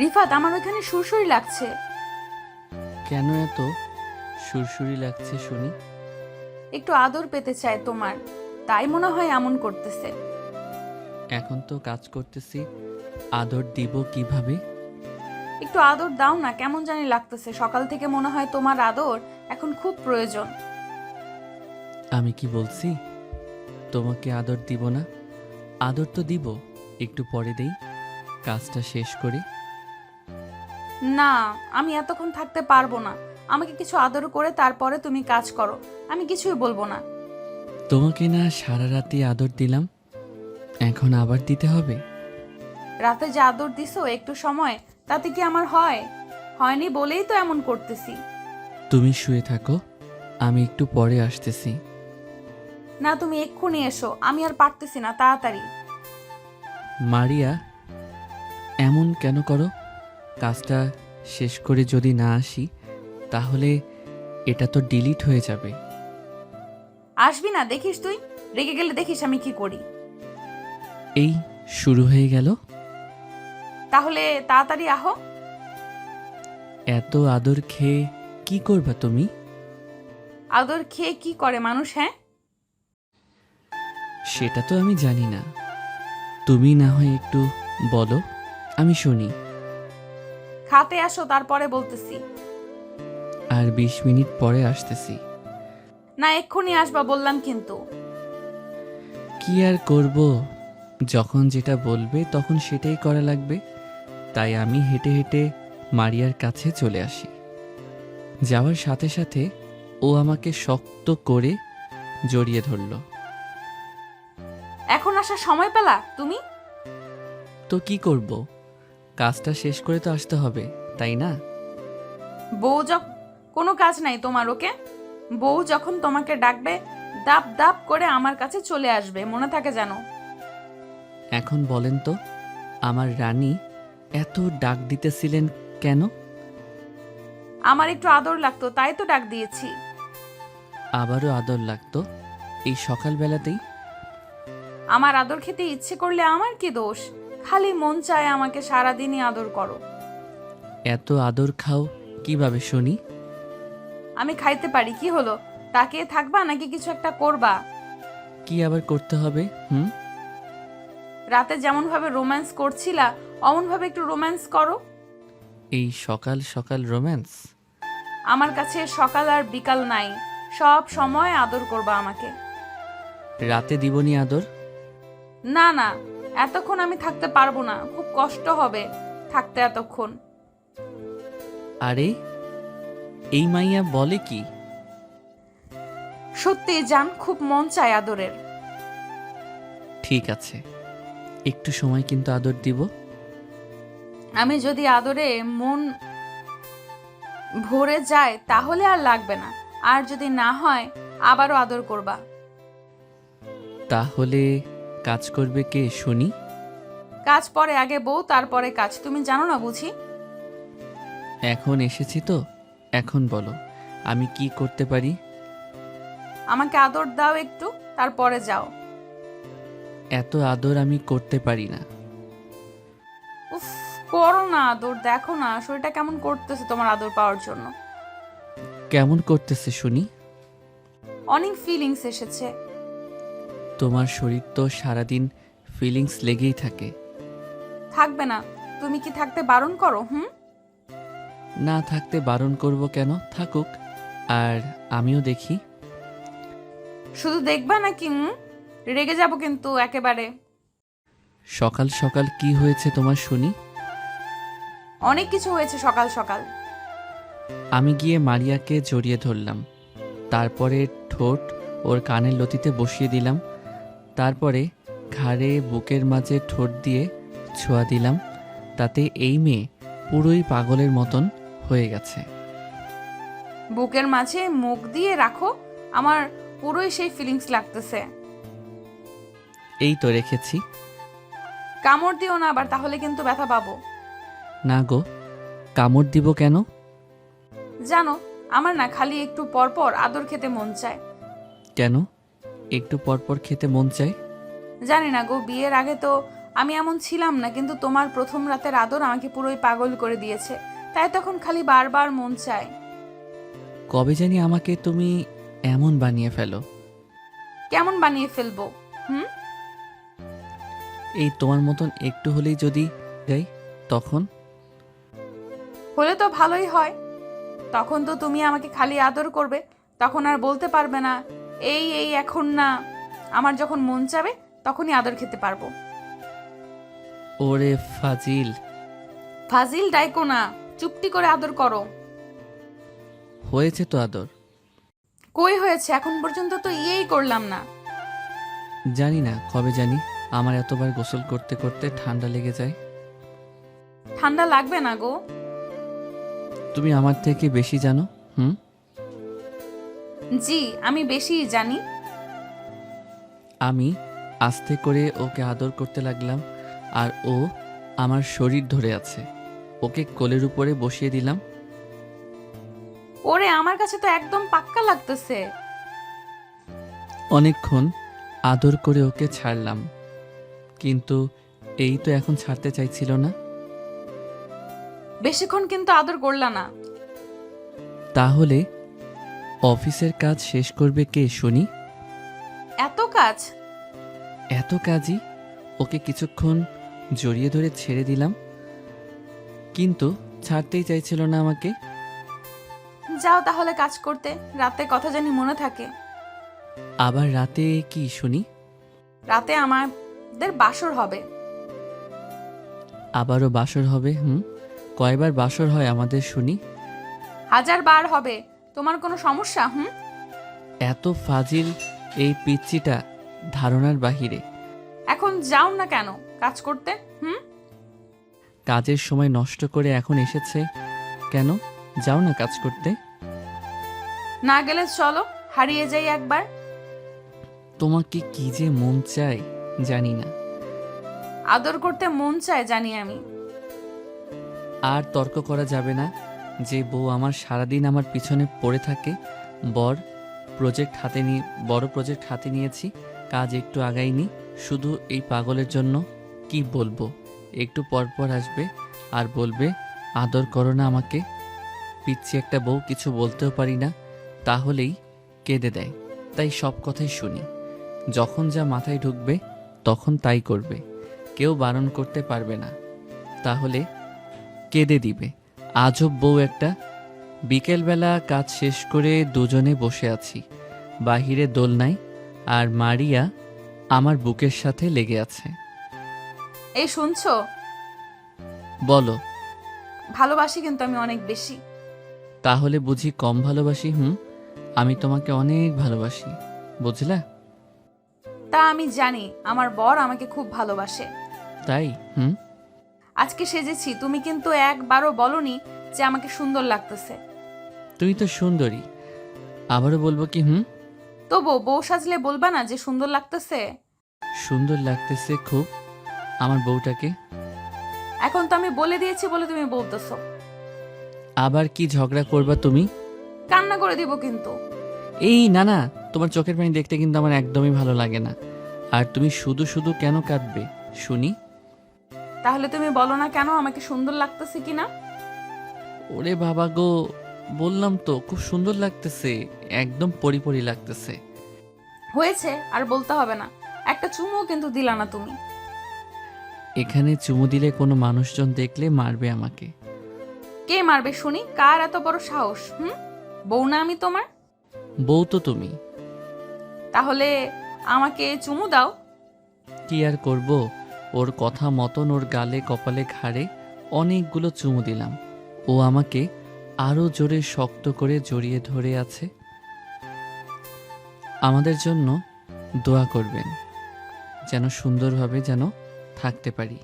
রিফাত আমার ওইখানে সুরসুরি লাগছে। কেন এত সুরসুরি লাগছে শুনি? একটু আদর পেতে চায় তোমার তাই মনে হয় এমন করতেছে। এখন তো কাজ করতেছি আদর দিব কীভাবে? একটু আদর দাও না কেমন জানি লাগতেছে। সকাল থেকে মনে হয় তোমার আদর এখন খুব প্রয়োজন। আমি কি বলছি? তোমাকে আদর দিব না? আদর তো দিব একটু পরে দেই কাজটা শেষ করে। না আমি এতক্ষণ থাকতে পারব না। আমাকে কিছু আদর করে তারপরে তুমি কাজ করো। আমি কিছুই বলব না। তোমাকে না সারা রাতে আদর দিলাম। এখন আবার দিতে হবে? রাতে যে আদর দিছো একটু সময় তাতে কি আমার হয়? হয়নি বলেই তো এমন করতেছি। তুমি শুয়ে থাকো আমি একটু পরে আসতেছি। না তুমি এক্ষুনি এসো আমি আর পারতেছি না তাড়াতাড়ি। মারিয়া এমন কেন করো? কাজটা শেষ করে যদি না আসি তাহলে এটা তো ডিলিট হয়ে যাবে। আসবি না দেখিস তুই? রেগে গেলে দেখিস আমি কি করি। এই শুরু হয়ে গেল। তাহলে তাড়াতাড়ি আহো। এত আদর খেয়ে কি করবা তুমি? আদর খেয়ে কি করে মানুষ হ্যাঁ? সেটা তো আমি জানি না। তুমি না হয় একটু বলো আমি শুনি। খাতে আসো তারপরে বলতেছি। আর বিশ মিনিট পরে আসতেছি। না এক্ষুনি আসবা বললাম কিন্তু। কি আর করব? যখন যেটা বলবে তখন সেটাই করা লাগবে। তাই আমি হেঁটে হেঁটে মারিয়ার কাছে চলে আসি। যাওয়ার সাথে সাথে ও আমাকে শক্ত করে জড়িয়ে ধরল। এখন আসার সময় পেলা তুমি? তো কি করব? কাজটা শেষ করে তো আসতে হবে তাই না? বউ যখন কোনো কাজ নাই তোমার ওকে? বউ যখন তোমাকে ডাকবে দাপ দাপ করে আমার কাছে চলে আসবে মনে থাকে যেন। এখন বলেন তো আমার রানী এত ডাক দিতেছিলেন কেন? আমার একটু আদর লাগতো তাই তো ডাক দিয়েছি। আবারও আদর লাগতো এই সকালবেলাতেই? আমার আদর খেতে ইচ্ছে করলে আমার কি দোষ? খালি মন চায় আমাকে সারাদিনই আদর করো। এত আদর খাও কীভাবে শুনি? আমি খাইতে পারি কি হলো? তাকিয়ে থাকবা নাকি কিছু একটা করবা? কি আবার করতে হবে হুম? রাতে যেমন ভাবে রোম্যান্স করছিলা অমন ভাবে একটু রোম্যান্স করো। এই সকাল সকাল রোম্যান্স? আমার কাছে সকাল আর বিকাল নাই সব সময় আদর করবা আমাকে। রাতে দিবনি আদর? না না এতক্ষণ আমি থাকতে পারব না। খুব কষ্ট হবে থাকতে এতক্ষণ। আরে এই মাইয়া বলে কি? সত্যি জান খুব মন চায় আদরের। ঠিক আছে একটু সময় কিন্তু আদর দিব। আমি যদি আদরে মন ভরে যায় তাহলে আর লাগবে না। আর যদি না হয় আবারও আদর করবা। তাহলে কাজ করবে কে শুনি। কাজ পরে আগে বউ তারপরে কাজ। তুমি জানো না বুঝি? এখন এসেছি তো এখন বলো আমি কি করতে পারি? আমাকে আদর দাও একটু তারপরে যাও। এত আদর আমি করতে পারি না। উফ করো না আদর দেখো না শরীরটা কেমন করতেছে তোমার আদর পাওয়ার জন্য। কেমন করতেছে শুনি। অনেক ফিলিংস এসেছে। তোমার শরীর তো সারাদিন ফিলিংস লেগেই থাকে। থাকবে না। তুমি কি থাকতে বারণ করো হুম? না থাকতে বারণ করব কেন? থাকুক। আর আমিও দেখি। শুধু দেখবা নাকি হুম? রেগে যাব কিন্তু একেবারে। সকাল সকাল কি হয়েছে তোমার শুনি? অনেক কিছু হয়েছে সকাল সকাল। আমি গিয়ে মারিয়াকে জড়িয়ে ধরলাম। তারপরে ঠোঁট ওর কানের লতিতে বসিয়ে দিলাম। তারপরে ঘাড়ে বুকের মাঝে ঠোঁট দিয়ে ছোঁয়া দিলাম তাতে এই মেয়ে পুরোই পাগলের মতন হয়ে গেছে। বুকের মাঝে মুখ দিয়ে রাখো আমার পুরোই সেই ফিলিংস লাগতেছে। এই তো রেখেছি। কামড় দিও না আবার তাহলে কিন্তু ব্যথা পাবো। না গো কামড় দিব কেন? জানো আমার না খালি একটু পর পর আদর খেতে মন চায়। কেন? একটু পরপর খেতে মন চায়? জানি না গো বিয়ের আগে তো আমি এমন ছিলাম না কিন্তু তোমার প্রথম রাতের আদর আমাকে পুরোই পাগল করে দিয়েছে। তাই তখন খালি বারবার মন চায়। কবে জানি আমাকে তুমি এমন বানিয়ে ফেলো। কেমন বানিয়ে ফেলব? হুম? এই তোমার মতন একটু হলেই যদি যাই তখন? হলে তো ভালোই হয়। তখন তো তুমি আমাকে খালি আদর করবে তখন আর বলতে পারবে না এই এই এখন না। আমার যখন মন চাবে তখনই আদর খেতে পারব। ওরে ফাজিল। ফাজিল ডাইকো না চুপটি করে আদর করো। হয়েছে তো আদর। কই হয়েছে? এখন পর্যন্ত তো ইয়েই করলাম না। জানি না কবে জানি। আমার এতবার গোসল করতে করতে ঠান্ডা লেগে যায়। ঠান্ডা লাগবে না গো। তুমি আমার থেকে বেশি জানো হুম? জি আমি বেশি জানি। আমি আস্তে করে ওকে আদর করতে লাগলাম আর ও আমার শরীর ধরে আছে। ওকে কোলের উপরে বসিয়ে দিলাম। ওরে আমার কাছে তো একদম পাক্কা লাগতেছে। অনেকক্ষণ আদর করে ওকে ছাড়লাম। কিন্তু এই তো এখন ছাড়তে চাইছিল না। বেশিক্ষণ কিন্তু আদর করলা না। তাহলে অফিসের কাজ শেষ করবে কে শুনি? এত কাজ? এত কাজই? ওকে কিছুক্ষণ জড়িয়ে ধরে ছেড়ে দিলাম। কিন্তু ছাড়তেই চাইছিল না আমাকে। যাও তাহলে কাজ করতে রাতে কথা জানি মনে থাকে। আবার রাতে কি শুনি? রাতে আমাদের বাসর হবে। আবারও বাসর হবে হুম? কয়বার বাসর হয় আমাদের শুনি? হাজার বার হবে। তোমার কোনো সমস্যা হুম? এত ফাজিল এই পিচ্চিটা ধারণার বাহিরে। এখন যাও না কেন? কাজ করতে হুম? কাজের সময় নষ্ট করে এখন এসেছে। কেন? যাও না কাজ করতে। না গেলে চলো হারিয়ে যাই একবার। তোমাকে কি যে মন চায় জানি না। আদর করতে মন চায় জানি আমি। আর তর্ক করা যাবে না। যে বউ আমার সারাদিন আমার পিছনে পড়ে থাকে, বর প্রজেক্ট হাতে নিয়ে, বড় প্রজেক্ট হাতে নিয়েছি, কাজ একটু আগাইনি শুধু এই পাগলের জন্য কি বলব? একটু পরপর আসবে আর বলবে, আদর করো না আমাকে। পিচ্ছি একটা বউ কিছু বলতেও পারি না, তাহলেই কেঁদে দেয়। তাই সব কথাই শুনি। যখন যা মাথায় ঢুকবে, তখন তাই করবে। কেউ বারণ করতে পারবে না। তাহলে কেঁদে দিবে। আজব বউ একটা। বিকেলবেলা কাজ শেষ করে দুজনে বসে আছি। বাহিরে দোলনায় আর মারিয়া আমার বুকের সাথে লেগে আছে। এই শুনছো? বলো। ভালোবাসি কিন্তু আমি অনেক বেশি। তাহলে বুঝি কম ভালোবাসি হুম? আমি তোমাকে অনেক ভালোবাসি বুঝলা? তা আমি জানি আমার বর আমাকে খুব ভালোবাসে। তাই হুম? আজকে সেজেছি তুমি কিন্তু একবারও বলনি যে আমাকে সুন্দর লাগতেছে। তুই তো সুন্দরী। আবারও বলব কি হুম? তবু বউ সাজলে বলবা না যে সুন্দর লাগতেছে? সুন্দর লাগতেছে খুব। আমার বউটাকে? এখন তো আমি বলে দিয়েছি বলে তুমি বলতেছো। আবার কি ঝগড়া করবা তুমি? কান্না করে দিব কিন্তু। এই না না তোমার চোখের পানি দেখতে কিন্তু আমার একদমই ভালো লাগে না। আর তুমি শুধু শুধু কেন কাঁদবে শুনি? তাহলে তুমি বলো না কেন আমাকে সুন্দর লাগতেছে কিনা? ওরে বাবা গো বললাম তো খুব সুন্দর লাগতেছে একদম পরিপরি লাগতেছে। হয়েছে আর বলতে হবে না। একটা চুমুও কিন্তু দিলা না তুমি। এখানে চুমু দিলে কোনো মানুষজন দেখলে মারবে আমাকে। কে মারবে শুনি? কার এত বড় সাহস হুম? বউ না আমি তোমার? বউ তো তুমি। তাহলে আমাকে চুমু দাও। কি আর করব? ওর কথা মতন ওর গালে কপালে ঘাড়ে অনেকগুলো চুমু দিলাম। ও আমাকে আরও জোরে শক্ত করে জড়িয়ে ধরে আছে। আমাদের জন্য দোয়া করবেন, যেন সুন্দরভাবে যেন থাকতে পারি।